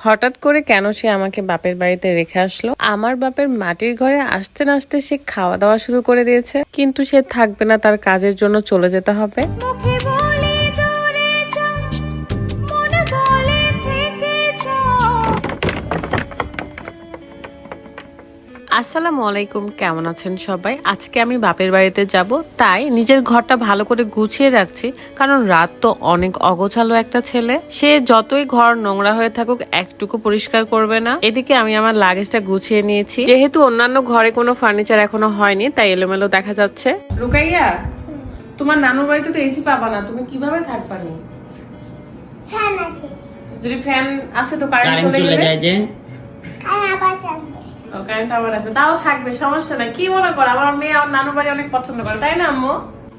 হঠাৎ করে কেন সে আমাকে বাপের বাড়িতে রেখে আসলো? আমার বাপের মাটির ঘরে আসতে না আসতে সে খাওয়া দাওয়া শুরু করে দিয়েছে, কিন্তু সে থাকবে না তার কাজের জন্য চলে যেতে হবে। আসসালামু আলাইকুম কেমন আছেন সবাই? আজকে আমি বাপের বাড়িতে যাব তাই নিজের ঘরটা ভালো করে গুছিয়ে রাখছি কারণ রাত তো অনেক অগোছালো একটা ছেলে। সে যতই ঘর নোংরা হয়ে থাকুক একটুকু পরিষ্কার করবে না। এদিকে আমি আমার লাগেজটা গুছিয়ে নিয়েছি। যেহেতু অন্যান্য ঘরে কোনো ফার্নিচার এখনও হয়নি তাই এলোমেলো দেখা যাচ্ছে। রুকাইয়া তোমার নানুর বাড়িতে তো এসি পাবা না তুমি কীভাবে থাকবা নি? ফ্যান আছে। যদি ফ্যান আছে তো কারেন্ট চলে যায় কারেন্ট আবার আসবে তাও থাকবে, সমস্যা নাই। কি মনে করো, আমার মেয়ে আমার নানু বাড়ি অনেক পছন্দ করে, তাই না, আম্মু?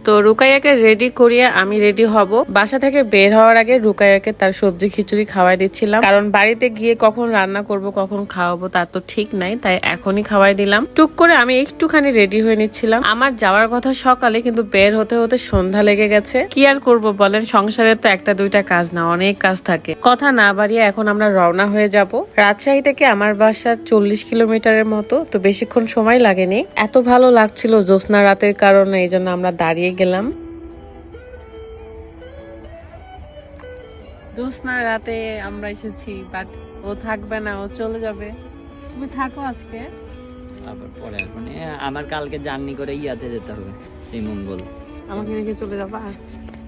তো রুকাইয়াকে রেডি করিয়ে আমি রেডি হব। বাসা থেকে বের হওয়ার আগে রুকাইয়াকে তার সবজি খিচুড়ি খাওয়াই দিচ্ছিলাম। কারণ বাড়িতে গিয়ে কখন রান্না করব, কখন খাওয়াবো তার তো ঠিক নাই, তাই এখনই খাওয়াই দিলাম। টুক করে আমি একটুখানি রেডি হয়ে নিচ্ছিলাম। আমার যাওয়ার কথা সকালে, কিন্তু বের হতে হতে সন্ধ্যা লেগে গেছে। কি আর করব বলেন সংসারের তো একটা দুইটা কাজ না, অনেক কাজ থাকে। কথা না বাড়িয়ে এখন আমরা রওনা হয়ে যাব। রাজশাহী থেকে আমার বাসা চল্লিশ কিলোমিটারের মতো, তো বেশিক্ষণ সময় লাগেনি। এত ভালো লাগছিল জ্যোৎস্না রাতের কারণে, এই জন্য আমরা দাঁড়িয়ে গেলাম। না রাতে আমরা এসেছি বাট ও থাকবে না ও চলে যাবে। তুমি থাকো আজকে। আবার পরে মানে আমার কালকে জার্নি করে ইয়াতে যেতে হবে শ্রীমঙ্গল আমাকে রেখে চলে যাবা?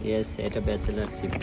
ইয়েস এটা ব্যাচেলার ট্রিপ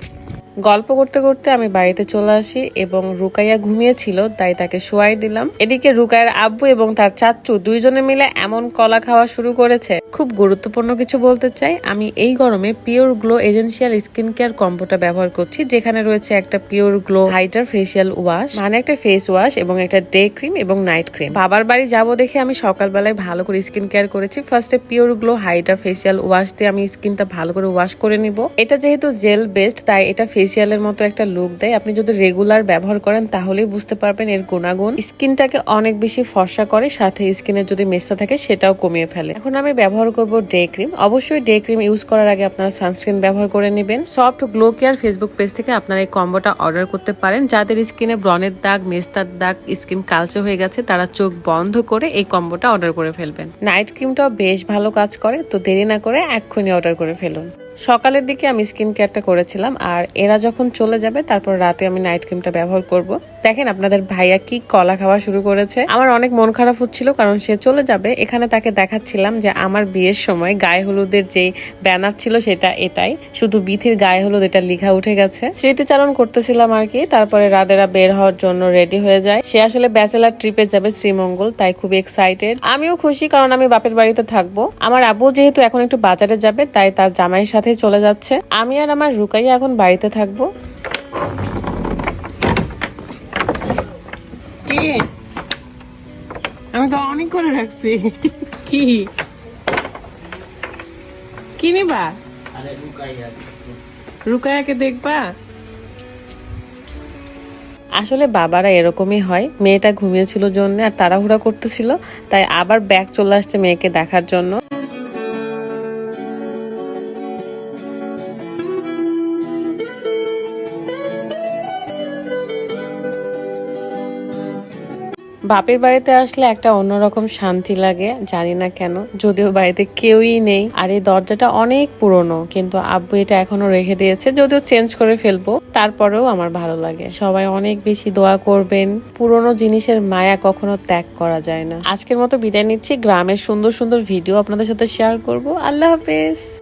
গল্প করতে করতে আমি বাড়িতে চলে আসি এবং রুকাইয়া ঘুমিয়েছিল, তাই তাকে শোয়াই দিলাম। এদিকে রুকাইয়ার আব্বু এবং তার চাচ্চু দুইজনে মিলে এমন কলা খাওয়া শুরু করেছে। খুব গুরুত্বপূর্ণ কিছু বলতে চাই, আমি এই গরমে pure glow essential skin care কম্বোটা ব্যবহার করছি, যেখানে রয়েছে একটা pure glow hydra facial wash মানে একটা ফেস ওয়াশ এবং একটা ডে ক্রিম এবং নাইট ক্রিম বাবার বাড়ি যাব দেখে আমি সকালবেলায় ভালো করে স্কিন কেয়ার করেছি। ফার্স্টে pure glow hydra facial wash দিয়ে আমি স্কিনটা ভালো করে ওয়াশ করে নিব। এটা যেহেতু জেল বেসড তাই এটা ফেসিয়ালের মতো একটা লুক দেয়। আপনি যদি রেগুলার ব্যবহার করেন, তাহলেই বুঝতে পারবেন এর গুণাগুণ। স্কিনটাকে অনেক বেশি ফর্সা করে, সাথে স্কিনের যদি মেস্তা থাকে, সেটাও কমিয়ে ফেলে। এখন আমি ব্যবহার করব ডে ক্রিম অবশ্যই ডে ক্রিম ইউজ করার আগে আপনারা সানস্ক্রিন ব্যবহার করে নেবেন। Soft glow care Facebook page থেকে আপনারা এই কম্বোটা অর্ডার করতে পারেন। যাদের স্কিনে ব্রনের দাগ, মেস্তার দাগ স্কিন কালচে হয়ে গেছে, তারা চোখ বন্ধ করে এই কম্বোটা অর্ডার করে ফেলবেন। নাইট ক্রিমটাও বেশ ভালো কাজ করে, তো দেরি না করে এক্ষুনি অর্ডার করে ফেলুন। সকালের দিকে আমি স্কিন কেয়ারটা করেছিলাম, আর এরা যখন চলে যাবে, তারপর রাতে আমি নাইট ক্রিমটা ব্যবহার করব। দেখেন আপনাদের ভাইয়া কি কলা খাওয়া শুরু করেছে। আমার অনেক মন খারাপ হচ্ছিল, কারণ সে চলে যাবে। এখানে তাকে দেখাচ্ছিলাম যে আমার বিয়ের সময় গায়ে হলুদের যে ব্যানার ছিল, সেটা এটাই। শুধু বিথির গায়ে হলুদ, এটা লিখা উঠে গেছে। স্মৃতিচারণ করতেছিলাম আর কি, তারপরে রাদেরা বের হওয়ার জন্য রেডি হয়ে যায়। সে আসলে ব্যাচেলার ট্রিপে যাবে শ্রীমঙ্গল, তাই খুব এক্সাইটেড আমিও খুশি, কারণ আমি বাপের বাড়িতে থাকব। আমার আব্বু যেহেতু এখন একটু বাজারে যাবে, তাই তার জামাইয়ের সাথে চলে যাচ্ছে। আমি আর আমার রুকাইয়া এখন বাড়িতে থাকব। আমি তো অনেক করে রাখছি। কি? কি নিবা? রুকায়াকে দেখবা? আসলে বাবারা এরকমই হয়। মেয়েটা ঘুমিয়েছিল জন্য আর তাড়াহুড়া করতেছিল তাই আবার ব্যাগ চলে আসছে মেয়েকে দেখার জন্য। বাপের বাড়িতে আসলে একটা অন্যরকম শান্তি লাগে, জানি না কেন। যদিও বাড়িতে কেউই নেই। আর এই দরজাটা অনেক পুরনো, কিন্তু আব্বু এটা এখনও রেখে দিয়েছে। যদিও চেঞ্জ করে ফেলব, তারপরেও আমার ভালো লাগে। সবাই অনেক বেশি দোয়া করবেন। পুরনো জিনিসের মায়া কখনো ত্যাগ করা যায় না। আজকের মতো বিদায় নিচ্ছি। গ্রামের সুন্দর সুন্দর ভিডিও আপনাদের সাথে শেয়ার করব। আল্লাহ হাফেজ।